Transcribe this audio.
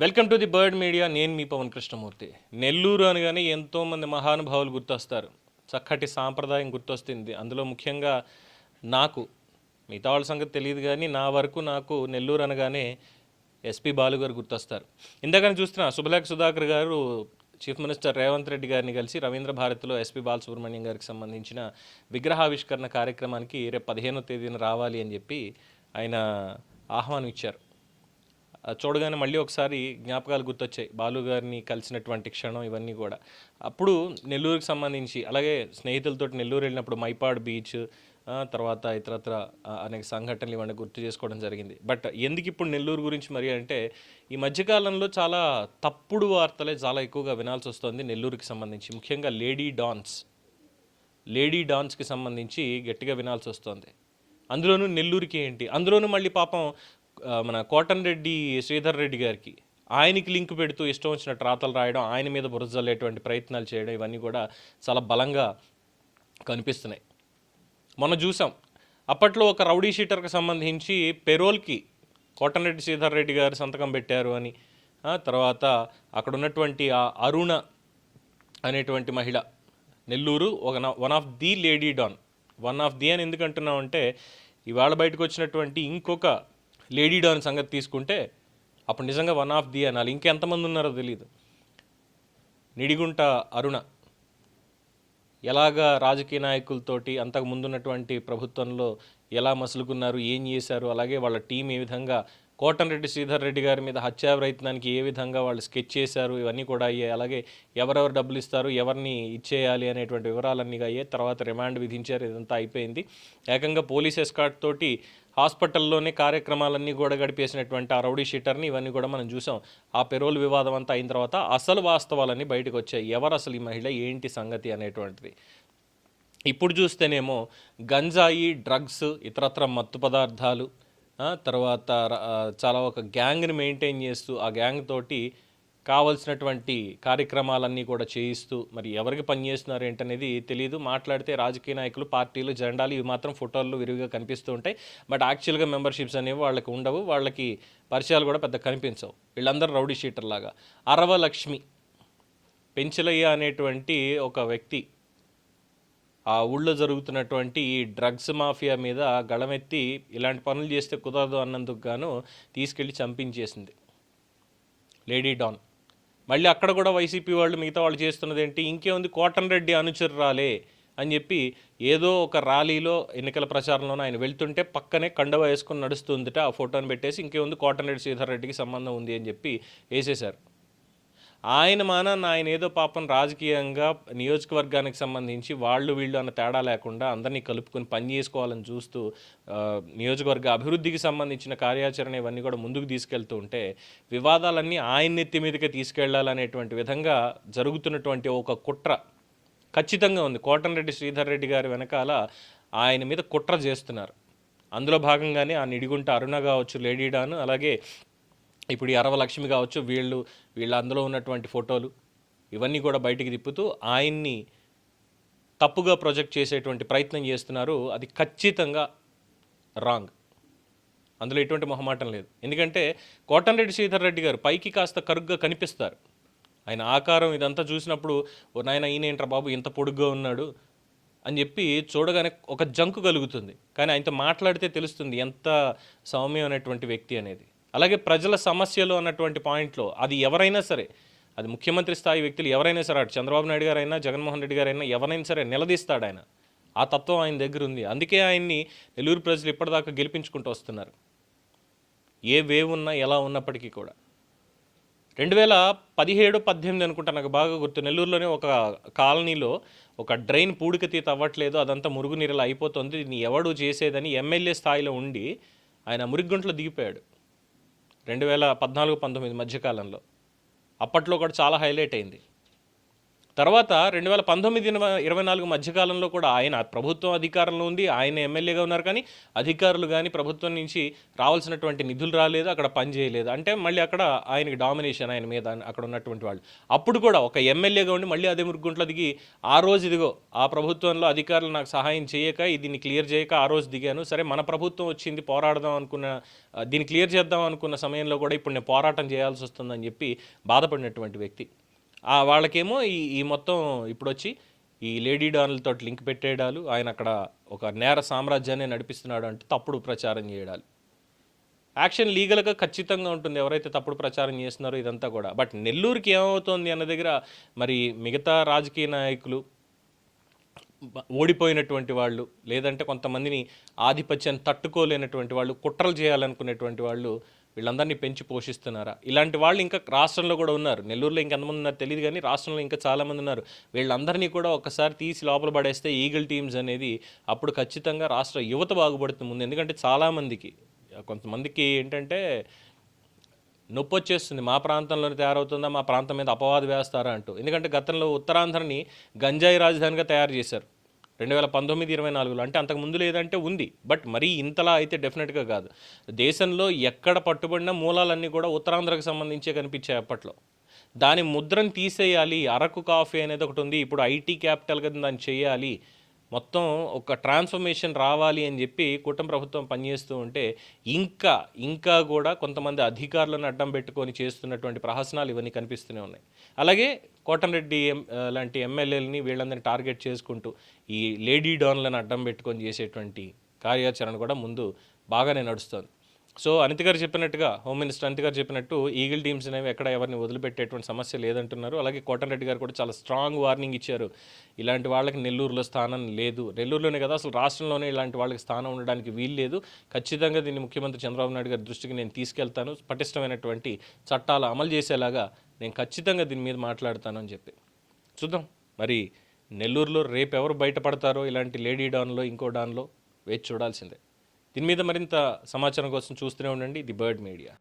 Welcome to the bird media. నేను మీ పవన్ కృష్ణమూర్తి. నెల్లూరు అనగానే ఎంతోమంది మహానుభావులు గుర్తొస్తారు. చక్కటి సాంప్రదాయం గుర్తొస్తుంది. అందులో ముఖ్యంగా నాకు మిగతా వాళ్ళ సంగతి తెలియదు కానీ నా వరకు నాకు నెల్లూరు అనగానే ఎస్పి బాలు గారు గుర్తొస్తారు. ఇందాకని చూస్తున్నా సుభలేఖ సుధాకర్ గారు చీఫ్ మినిస్టర్ రేవంత్ రెడ్డి గారిని కలిసి రవీంద్ర భారత్లో ఎస్పి బాలసుబ్రహ్మణ్యం గారికి సంబంధించిన విగ్రహావిష్కరణ కార్యక్రమానికి రేపు పదిహేనో తేదీన రావాలి అని చెప్పి ఆయన ఆహ్వానం ఇచ్చారు. చూడగానే మళ్ళీ ఒకసారి జ్ఞాపకాలు గుర్తొచ్చాయి. బాలు గారిని కలిసినటువంటి క్షణం ఇవన్నీ కూడా. అప్పుడు నెల్లూరుకి సంబంధించి అలాగే స్నేహితులతో నెల్లూరు వెళ్ళినప్పుడు మైపాడ్ బీచ్ తర్వాత ఇతరత్ర అనేక సంఘటనలు ఇవన్నీ గుర్తు చేసుకోవడం జరిగింది. బట్ ఎందుకు ఇప్పుడు నెల్లూరు గురించి మరి అంటే ఈ మధ్యకాలంలో చాలా తప్పుడు వార్తలే చాలా ఎక్కువగా వినాల్సి వస్తుంది నెల్లూరుకి సంబంధించి. ముఖ్యంగా లేడీ డాన్స్. లేడీ డాన్స్కి సంబంధించి గట్టిగా వినాల్సి వస్తుంది. అందులోనూ నెల్లూరుకి ఏంటి? అందులోనూ మళ్ళీ పాపం మన కోటన్ రెడ్డి శ్రీధర్ రెడ్డి గారికి ఆయనకి లింక్ పెడుతూ ఇష్టం వచ్చిన రాతలు రాయడం ఆయన మీద బురజల్లేటువంటి ప్రయత్నాలు చేయడం ఇవన్నీ కూడా చాలా బలంగా కనిపిస్తున్నాయి. మొన్న చూసాం. అప్పట్లో ఒక రౌడీ షీటర్కి సంబంధించి పెరోల్కి కోటంరెడ్డి శ్రీధర్ రెడ్డి గారు సంతకం పెట్టారు అని తర్వాత అక్కడ ఉన్నటువంటి ఆ అరుణ అనేటువంటి మహిళ నెల్లూరు ఒక one of the lady don one of the అని ఎందుకంటున్నామంటే అంటే ఇవాళ బయటకు వచ్చినటువంటి ఇంకొక లేడీ డాన్ సంగతి తీసుకుంటే అప్పుడు నిజంగా వన్ ఆఫ్ ది అనాలి. ఇంకెంతమంది ఉన్నారో తెలియదు నిడిగుంట అరుణ ఎలాగా రాజకీయ నాయకులతోటి అంతకు ముందున్నటువంటి ప్రభుత్వంలో ఎలా మసులుకున్నారు ఏం చేశారు అలాగే వాళ్ళ టీం ఏ విధంగా కోటంరెడ్డి శ్రీధర్ రెడ్డి గారి మీద హత్యా ప్రయత్నానికి ఏ విధంగా వాళ్ళు స్కెచ్ చేశారు ఇవన్నీ కూడా అయ్యాయి అలాగే ఎవరెవరు డబ్బులు ఇస్తారు ఎవరిని ఇచ్చేయాలి అనేటువంటి వివరాలన్నీ అయ్యాయి తర్వాత రిమాండ్ విధించారు ఇదంతా అయిపోయింది. ఏకంగా పోలీస్ ఎస్కాట్ తోటి హాస్పిటల్లోనే కార్యక్రమాలన్నీ కూడా గడిపేసినటువంటి ఆ రౌడీ షీటర్ని ఇవన్నీ కూడా మనం చూసాం. ఆ పెరోల్ వివాదం అంతా అయిన తర్వాత అసలు వాస్తవాలన్నీ బయటకు వచ్చాయి. ఎవరు అసలు ఈ మహిళ ఏంటి సంగతి అనేటువంటిది. ఇప్పుడు చూస్తేనేమో గంజాయి డ్రగ్స్ ఇతరత్ర మత్తు పదార్థాలు తర్వాత చాలా ఒక గ్యాంగ్ని మెయింటైన్ చేస్తూ ఆ గ్యాంగ్ తోటి కావలసినటువంటి కార్యక్రమాలన్నీ కూడా చేయిస్తూ మరి ఎవరికి పనిచేస్తున్నారు ఏంటనేది తెలియదు మాట్లాడితే రాజకీయ నాయకులు పార్టీలు జెండాలు ఇవి మాత్రం ఫోటోల్లో విరివిగా కనిపిస్తూ ఉంటాయి. బట్ యాక్చువల్గా మెంబర్షిప్స్ అనేవి వాళ్ళకి ఉండవు. వాళ్ళకి పరిచయాలు కూడా పెద్ద కనిపించవు. వీళ్ళందరూ రౌడీ షీటర్ లాగా అరవలక్ష్మి పెంచలయ్య అనేటువంటి ఒక వ్యక్తి ఆ ఊళ్ళో జరుగుతున్నటువంటి ఈ డ్రగ్స్ మాఫియా మీద గళమెత్తి ఇలాంటి పనులు చేస్తే కుదరదు అన్నందుకు గాను తీసుకెళ్ళి చంపించేసింది. Lady don. మళ్ళీ అక్కడ కూడా వైసీపీ వాళ్ళు మిగతా వాళ్ళు చేస్తున్నది ఏంటి? ఇంకేముంది? కోటన్ రెడ్డి అనుచరురాలే అని చెప్పి ఏదో ఒక ర్యాలీలో ఎన్నికల ప్రచారంలోనే ఆయన వెళ్తుంటే పక్కనే కండవ వేసుకుని నడుస్తుందిట ఆ ఫోటోని పెట్టేసి ఇంకేముంది? కోటన్ రెడ్డి శ్రీధర్ రెడ్డికి సంబంధం ఉంది అని చెప్పి వేసేశారు. ఆయన మానాన్న ఆయన ఏదో పాపం రాజకీయంగా నియోజకవర్గానికి సంబంధించి వాళ్ళు వీళ్ళు అన్న తేడా లేకుండా అందరినీ కలుపుకొని పని చేసుకోవాలని చూస్తూ నియోజకవర్గ అభివృద్ధికి సంబంధించిన కార్యాచరణ ఇవన్నీ కూడా ముందుకు తీసుకెళ్తూ ఉంటే వివాదాలన్నీ ఆయన నెత్తి మీదకే తీసుకెళ్ళాలనేటువంటి విధంగా జరుగుతున్నటువంటి ఒక కుట్ర ఖచ్చితంగా ఉంది. కోటంరెడ్డి శ్రీధర్ రెడ్డి గారి వెనకాల ఆయన మీద కుట్ర చేస్తున్నారు. అందులో భాగంగానే ఆ నిడిగుంట అరుణ కావచ్చు లేడీ డాన్ అలాగే ఇప్పుడు ఈ అరవలక్ష్మి కావచ్చు వీళ్ళు వీళ్ళ అందులో ఉన్నటువంటి ఫోటోలు ఇవన్నీ కూడా బయటికి తిప్పుతూ ఆయన్ని తప్పుగా ప్రొజెక్ట్ చేసేటువంటి ప్రయత్నం చేస్తున్నారు. అది ఖచ్చితంగా రాంగ్. అందులో ఎటువంటి మొహమాటం లేదు. ఎందుకంటే కోటంరెడ్డి శ్రీధర్ రెడ్డి గారు పైకి కాస్త కరుగ్గా కనిపిస్తారు. ఆయన ఆకారం ఇదంతా చూసినప్పుడు ఓ నాయన ఈయనేంట్రా బాబు ఇంత పొడుగ్గా ఉన్నాడు అని చెప్పి చూడగానే ఒక జంకు కలుగుతుంది. కానీ ఆయనతో మాట్లాడితే తెలుస్తుంది ఎంత సౌమ్యమైనటువంటి వ్యక్తి అనేది. అలాగే ప్రజల సమస్యలు అన్నటువంటి పాయింట్లో అది ఎవరైనా సరే అది ముఖ్యమంత్రి స్థాయి వ్యక్తులు ఎవరైనా సరే అటు చంద్రబాబు నాయుడు గారైనా జగన్మోహన్ రెడ్డి గారైనా ఎవరైనా సరే నిలదీస్తాడు ఆయన. ఆ తత్వం ఆయన దగ్గర ఉంది. అందుకే ఆయన్ని నెల్లూరు ప్రజలు ఇప్పటిదాకా గెలిపించుకుంటూ వస్తున్నారు. ఏ వేవ్ ఉన్నా ఎలా ఉన్నప్పటికీ కూడా. రెండు వేల పదిహేడు పద్దెనిమిది అనుకుంటా నాకు బాగా గుర్తు. నెల్లూరులోనే ఒక కాలనీలో ఒక డ్రైన్ పూడికతీ అవ్వట్లేదు అదంతా మురుగునీరులా అయిపోతుంది. దీన్ని ఎవడు చేసేదని ఎమ్మెల్యే స్థాయిలో ఉండి ఆయన మురిగ్గుంట్లో దిగిపోయాడు. రెండు వేల పద్నాలుగు పంతొమ్మిది మధ్యకాలంలో. అప్పట్లో కూడా చాలా హైలైట్ అయింది. తర్వాత రెండు వేల పంతొమ్మిది ఇరవై నాలుగు మధ్యకాలంలో కూడా ఆయన ప్రభుత్వం అధికారంలో ఉంది ఆయన ఎమ్మెల్యేగా ఉన్నారు కానీ అధికారులు కానీ ప్రభుత్వం నుంచి రావాల్సినటువంటి నిధులు రాలేదు అక్కడ పని చేయలేదు. అంటే మళ్ళీ అక్కడ ఆయనకి డామినేషన్ ఆయన మీద అక్కడ ఉన్నటువంటి వాళ్ళు. అప్పుడు కూడా ఒక ఎమ్మెల్యేగా ఉండి మళ్ళీ అదే మురుగుంట్లో దిగి ఆ రోజు ఇదిగో ఆ ప్రభుత్వంలో అధికారులు నాకు సహాయం చేయక దీన్ని క్లియర్ చేయక ఆ రోజు దిగాను. సరే మన ప్రభుత్వం వచ్చింది పోరాడదాం అనుకున్న దీన్ని క్లియర్ చేద్దాం అనుకున్న సమయంలో కూడా ఇప్పుడు నేను పోరాటం చేయాల్సి వస్తుందని చెప్పి బాధపడినటువంటి వ్యక్తి. వాళ్ళకేమో ఈ ఈ మొత్తం ఇప్పుడు వచ్చి ఈ లేడీ డాన్లతో లింక్ పెట్టేయడాలు ఆయన అక్కడ ఒక నేర సామ్రాజ్యాన్ని నడిపిస్తున్నాడు అంటే తప్పుడు ప్రచారం చేయడాలు యాక్షన్ లీగల్గా ఖచ్చితంగా ఉంటుంది ఎవరైతే తప్పుడు ప్రచారం చేస్తున్నారో ఇదంతా కూడా. బట్ నెల్లూరుకి ఏమవుతోంది అన్న దగ్గర మరి మిగతా రాజకీయ నాయకులు ఓడిపోయినటువంటి వాళ్ళు లేదంటే కొంతమందిని ఆధిపత్యాన్ని తట్టుకోలేనటువంటి వాళ్ళు కుట్రలు చేయాలనుకునేటువంటి వాళ్ళు వీళ్ళందరినీ పెంచి పోషిస్తున్నారా? ఇలాంటి వాళ్ళు ఇంకా రాష్ట్రంలో కూడా ఉన్నారు. నెల్లూరులో ఇంకెంతమంది ఉన్నారు తెలియదు కానీ రాష్ట్రంలో ఇంకా చాలామంది ఉన్నారు. వీళ్ళందరినీ కూడా ఒకసారి తీసి లోపల పడేస్తే ఈగల్ టీమ్స్ అనేది అప్పుడు ఖచ్చితంగా రాష్ట్ర యువత బాగుపడుతుంది ముందు. ఎందుకంటే చాలామందికి కొంతమందికి ఏంటంటే నొప్పి వచ్చేస్తుంది. మా ప్రాంతంలోనే తయారవుతుందా? మా ప్రాంతం మీద అపవాదు వేస్తారా అంటూ. ఎందుకంటే గతంలో ఉత్తరాంధ్రని గంజాయి రాజధానిగా తయారు చేశారు. రెండు వేల పంతొమ్మిది ఇరవై నాలుగులో. అంటే అంతకు ముందు లేదంటే ఉంది. బట్ మరీ ఇంతలా అయితే డెఫినెట్గా కాదు. దేశంలో ఎక్కడ పట్టుబడిన మూలాలన్నీ కూడా ఉత్తరాంధ్రకు సంబంధించే కనిపించాయి అప్పట్లో. దాని ముద్రను తీసేయాలి అరకు కాఫీ అనేది ఒకటి ఉంది. ఇప్పుడు ఐటీ క్యాపిటల్గా దాన్ని చేయాలి. మొత్తం ఒక ట్రాన్స్ఫర్మేషన్ రావాలి అని చెప్పి కూటమి ప్రభుత్వం పనిచేస్తూ ఉంటే ఇంకా ఇంకా కూడా కొంతమంది అధికారులను అడ్డం పెట్టుకొని చేస్తున్నటువంటి ప్రహసనాలు ఇవన్నీ కనిపిస్తూనే ఉన్నాయి. అలాగే కోటంరెడ్డి ఎం లాంటి ఎమ్మెల్యేలని వీళ్ళందరినీ టార్గెట్ చేసుకుంటూ ఈ లేడీ డాన్లను అడ్డం పెట్టుకొని చేసేటువంటి కార్యాచరణ కూడా ముందు బాగానే నడుస్తుంది. సో అనిత గారు చెప్పినట్టుగా హోమ్ మినిస్టర్ అనిత గారు చెప్పినట్టు ఈగిల్ టీమ్స్ అనేవి ఎక్కడ ఎవరిని వదిలిపెట్టేటువంటి సమస్య లేదంటున్నారు. అలాగే కోటంరెడ్డి గారు కూడా చాలా స్ట్రాంగ్ వార్నింగ్ ఇచ్చారు. ఇలాంటి వాళ్ళకి నెల్లూరులో స్థానం లేదు. నెల్లూరులోనే కదా అసలు రాష్ట్రంలోనే ఇలాంటి వాళ్ళకి స్థానం ఉండడానికి వీలు లేదు. ఖచ్చితంగా దీన్ని ముఖ్యమంత్రి చంద్రబాబు నాయుడు గారి దృష్టికి నేను తీసుకెళ్తాను. పటిష్టమైనటువంటి చట్టాలు అమలు చేసేలాగా నేను ఖచ్చితంగా దీని మీద మాట్లాడతాను అని చెప్పి. చూద్దాం. మరి నెల్లూరులో రేపు ఎవరు బయటపడతారో ఇలాంటి లేడీ డాన్లో ఇంకో డాన్లో వేచి చూడాల్సిందే. దీని మీద మరింత సమాచారం కోసం చూస్తూనే ఉండండి. The bird media.